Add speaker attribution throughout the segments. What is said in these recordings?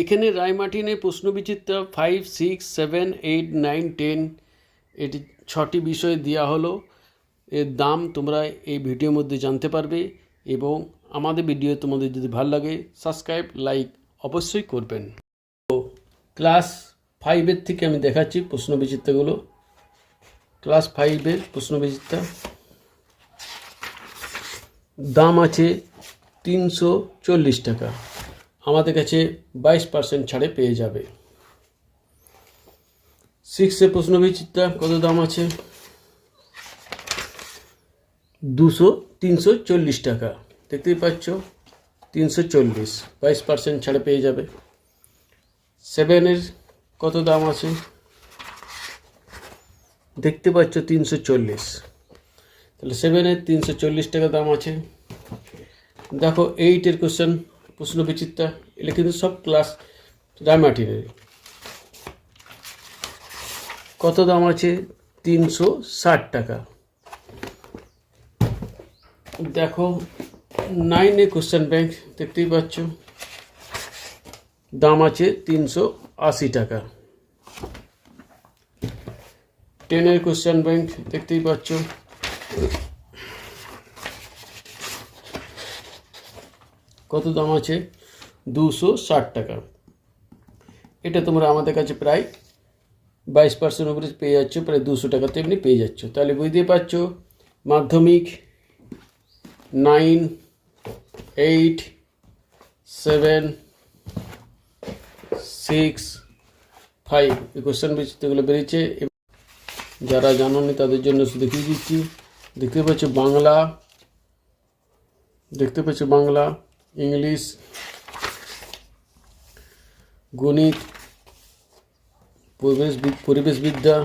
Speaker 1: এখানে রায়মার্টিনে প্রশ্নবিচিত্রা five six seven eight nine ten এটি ছটি বিষয় দেওয়া হলো। এর দাম তোমরা এই ভিডিওর মধ্যে জানতে পারবে এবং আমাদের ভিডিও তোমাদের যদি ভালো লাগে সাবস্ক্রাইব লাইক অবশ্যই করবেন। তো ক্লাস ফাইভের থেকে আমি দেখাচ্ছি প্রশ্নবিচিত্রাগুলো। ক্লাস ফাইভের প্রশ্নবিচিত্রা। দাম আছে তিনশো চল্লিশ টাকা। আমাদের কাছে বাইশ পার্সেন্ট ছাড়ে পেয়ে যাবে। সিক্সের প্রশ্নবিচিত্রা কত দাম আছে? দুশো তিনশো চল্লিশ টাকা। দেখতেই পাচ্ছ, তিনশো চল্লিশ, বাইশ পার্সেন্ট ছাড়ে পেয়ে যাবে। সেভেনের কত দাম আছে? দেখতে পাচ্ছ, তিনশো চল্লিশ। তাহলে সেভেনের তিনশো চল্লিশ টাকা দাম আছে। দেখো এইটের কোশ্চেন প্রশ্ন বিচিত্রা এগুলো কিন্তু সব ক্লাস রায়মার্টিনের কত দাম আছে? তিনশো ষাট টাকা। দেখো নাইনে কোশ্চেন ব্যাংক দেখতেই পাচ্ছ। দাম আছে তিনশো আশি টাকা। টেনের কোশ্চেন ব্যাংক দেখতেই পাচ্ছ। কত দাম আছে? দুশো ষাট টাকা। এটা তোমরা আমাদের কাছে প্রায় বাইশ পার্সেন্ট উপরে পেয়ে যাচ্ছ, প্রায় দুশো টাকা তো এমনি পেয়ে যাচ্ছ। তাহলে বুঝতেই পারছ, মাধ্যমিক nine, eight, seven, six, five এই কোশ্চেন বিচিত্রগুলো বেরিয়েছে। যারা জানোনি তাদের জন্য দেখিয়ে দিচ্ছি। দেখতে পাচ্ছ বাংলা, দেখতে পাচ্ছ বাংলা। ইংলিশ, গণিত, পরিবেশ পরিবেশবিদ্যা,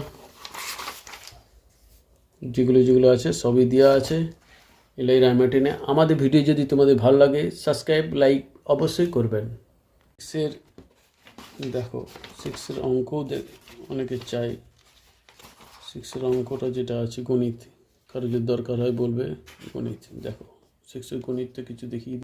Speaker 1: যেগুলো যেগুলো আছে, সবই দেওয়া আছে এলাই রায়মার্টিনে আমাদের ভিডিও যদি তোমাদের ভালো লাগে সাবস্ক্রাইব লাইক অবশ্যই করবেন। সিক্সের দেখো সিক্সের অঙ্কও দেখ অনেকে চাই সিক্সের অঙ্কটা যেটা আছে, গণিত। কারও যদি দরকার হয় বলবে, গণিত, দেখো সিক্সের গণিতটা কিছু দেখিয়ে।